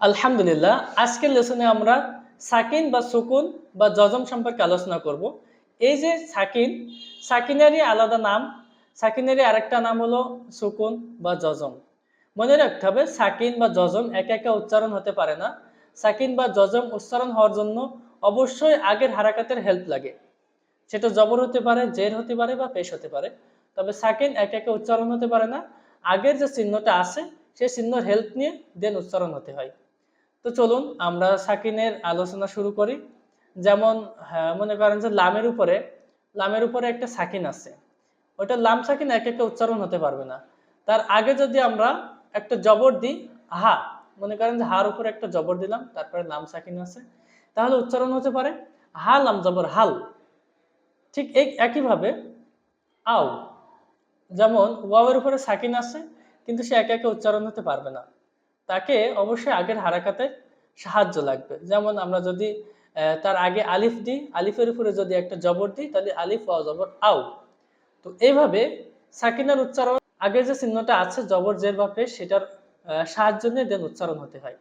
আলহামদুলিল্লাহ, আজকের লেসনে আমরা সাকিন বা সুকুন বা জজম সম্পর্কে আলোচনা করব। এই যে সাকিন, সাকিনেরই আলাদা নাম, সাকিনেরই আরেকটা নাম হলো সুকুন বা জজম মনে রাখতে হবে, সাকিন বা জজম একা একা উচ্চারণ হতে পারে না। সাকিন বা জজম উচ্চারণ হওয়ার জন্য অবশ্যই আগের হারাকাতের হেল্প লাগে। সেটা জবর হতে পারে, জের হতে পারে বা পেশ হতে পারে। তবে সাকিন একা একা উচ্চারণ হতে পারে না। আগের যে চিহ্নটা আছে, সেই চিহ্নর হেল্প নিয়ে দেন উচ্চারণ হতে হয়। তো চলুন আমরা সাকিনের আলোচনা শুরু করি। যেমন হ্যাঁ, মনে করেন যে লামের উপরে লামের উপরে একটা সাকিন আছে। ওটা লাম সাকিন এক একটা উচ্চারণ হতে পারবে না। তার আগে যদি আমরা একটা জবর দিই হা মনে করেন যে হার উপরে একটা জবর দিলাম তারপরে লাম সাকিন আছে তাহলে উচ্চারণ হতে পারে হা লাম জবর হাল। ঠিক এই একইভাবে আও। যেমন ওয়াওয়ের উপরে সাকিন আছে কিন্তু সে একে একে উচ্চারণ হতে পারবে না। তাকে অবশ্যই আগের হারাকাতে সাহায্য লাগবে। যেমন আমরা যদি তার আগে আলিফ দিই, আলিফের উপরে যদি একটা জবর দিই, তাহলে আলিফ ওয়াও জবর আও। তো এইভাবে সাকিনার উচ্চারণ, আগে যে চিহ্নটা আছে, জবর জের বা পেশ সেটার সাহায্য নিয়ে দেন উচ্চারণ হতে হয়।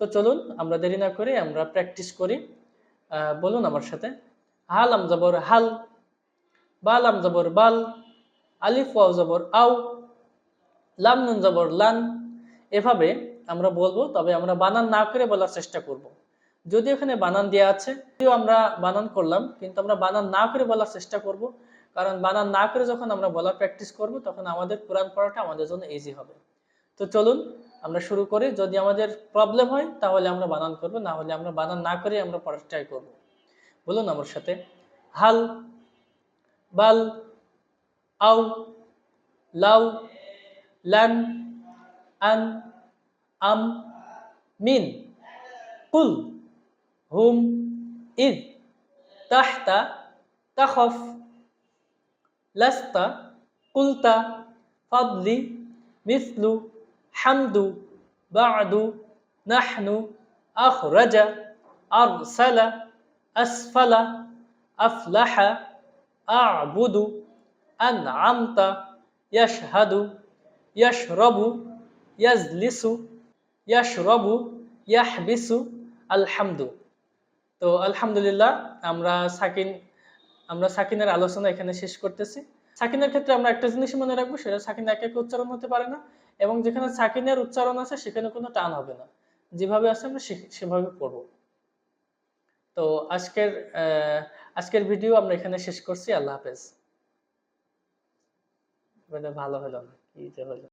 তো চলুন, আমরা দেরি না করে আমরা প্র্যাকটিস করি। বলুন আমার সাথে। হাল আম জবর হাল, বাল আম জবর বাল, আলিফ ওয়াও জবর আও, লাম নুন জবর লান এভাবে আমরা বলব, তবে আমরা বানান না করে বলার চেষ্টা করব। যদি এখানে বানান দেওয়া আছে যদিও আমরা বানান করলাম, কিন্তু আমরা বানান না করে বলার চেষ্টা করব, কারণ বানান না করে যখন আমরা বলার প্র্যাকটিস করব, তখন আমাদের কোরআন পড়াটা আমাদের জন্য ইজি হবে। তো চলুন, আমরা শুরু করি। যদি আমাদের প্রবলেম হয়, তাহলে আমরা বানান করব, না হলে আমরা বানান না করে আমরা পড়ার ট্রাই করব। বলুন আমার সাথে। হাল, বাল, আউ, লাউ, লান أن أم من. قل. هم. إذ. تحت. تخف. لست. قلت. فضلي مثل. حمد. بعد. نحن. أخرج. أرسل. أسفل. أفلح. أعبد. أنعمت. يشهد. يشرب. ইয়াজলিসু, ইয়াশরাবু, ইয়াহবিসু, আলহামদু। তো আলহামদুলিল্লাহ, আমরা সাকিন, আমরা সাকিনের আলোচনা এখানে শেষ করতেছি। সাকিনের ক্ষেত্রে আমরা একটা জিনিস মনে রাখব, সেটা সাকিন এক এক উচ্চারণ হতে পারে না, এবং যেখানে সাকিনের উচ্চারণ আছে, সেখানে কোনো টান হবে না। যেভাবে আছে, আমরা সেভাবে পড়ব। তো আজকের আজকের ভিডিও আমরা এখানে শেষ করছি। আল্লাহ হাফেজ। ভালো হলো না, কি যে হলো।